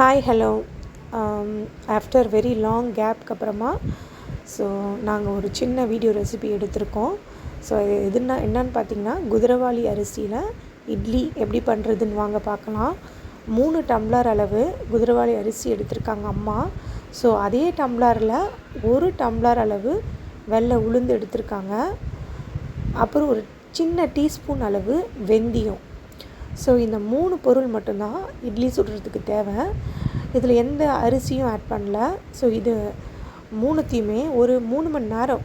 Hi hello after very long கேப்க்கு அப்புறமா so நாங்கள் ஒரு சின்ன வீடியோ ரெசிபி எடுத்திருக்கோம். ஸோ இது எதுனா என்னன்னு பார்த்தீங்கன்னா குதிரவாளி அரிசியில் இட்லி எப்படி பண்ணுறதுன்னு வாங்க பார்க்கலாம் மூணு டம்ளர் அளவு குதிரவாளி அரிசி எடுத்திருக்காங்க அம்மா. ஸோ அதே டம்ளரில் ஒரு டம்ளர் அளவு வெள்ளை உளுந்து எடுத்திருக்காங்க. அப்புறம் ஒரு சின்ன டீஸ்பூன் அளவு வெந்தயம். ஸோ இந்த மூணு பொருள் மட்டும்தான் இட்லி சுடுறதுக்கு தேவை. இதில் எந்த அரிசியும் ஆட் பண்ணல. ஸோ இது மூணுத்தையுமே ஒரு மூணு மணி நேரம்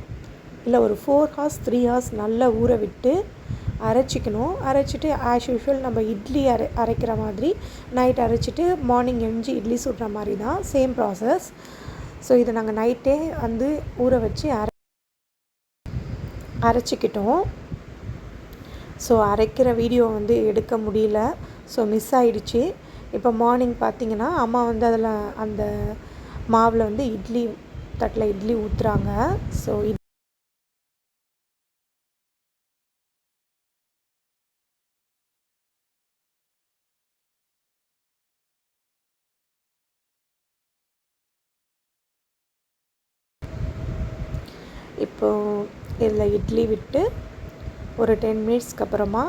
இல்லை ஒரு ஃபோர் ஹார்ஸ் த்ரீ ஹார்ஸ் நல்லா ஊற விட்டு அரைச்சிக்கணும். அரைச்சிட்டு ஆஸ் யூஷுவல் நம்ம இட்லி அரை அரைக்கிற மாதிரி நைட் அரைச்சிட்டு மார்னிங் எழுஞ்சி இட்லி சுடுற மாதிரி தான் சேம் ப்ராசஸ் ஸோ இதை நாங்கள் நைட்டே வந்து ஊற வச்சு அரை அரைச்சிக்கிட்டோம். ஸோ அரைக்கிற வீடியோ வந்து எடுக்க முடியல. ஸோ மிஸ் ஆயிடுச்சு. இப்போ மார்னிங் பார்த்தீங்கன்னா அம்மா வந்து அதில் அந்த மாவில் வந்து இட்லி தட்டில் இட்லி ஊற்றுறாங்க ஸோ இட் இப்போது இதில் இட்லி விட்டு ஒரு டென் மினிட்ஸ்க்கு அப்புறமா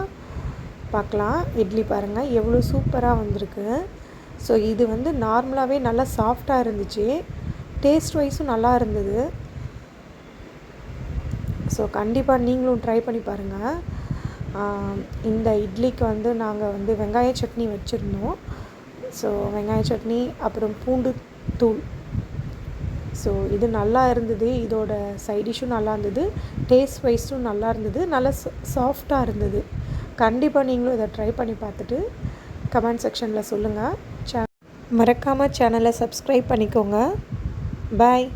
பார்க்கலாம். இட்லி பாருங்கள் எவ்வளோ சூப்பராக வந்திருக்கு. ஸோ இது வந்து நார்மலாகவே நல்லா சாஃப்டாக இருந்துச்சு. டேஸ்ட் வைஸும் நல்லா இருந்தது. ஸோ கண்டிப்பாக நீங்களும் ட்ரை பண்ணி பாருங்கள் இந்த இட்லிக்கு வந்து நாங்கள் வந்து வெங்காய சட்னி வச்சுருந்தோம். ஸோ வெங்காய சட்னி அப்புறம் பூண்டு தூள். ஸோ இது நல்லா இருந்தது. இதோட டிஷ்ஷும் நல்லா இருந்தது. டேஸ்ட் வைஸும் நல்லா இருந்தது. நல்லா சாஃப்டாக இருந்தது. கண்டிப்பாக நீங்களும் இதை ட்ரை பண்ணி பார்த்துட்டு கமெண்ட் செக்ஷனில் சொல்லுங்கள் சே மறக்காமல் சேனலை சப்ஸ்கிரைப் பண்ணிக்கோங்க. பாய்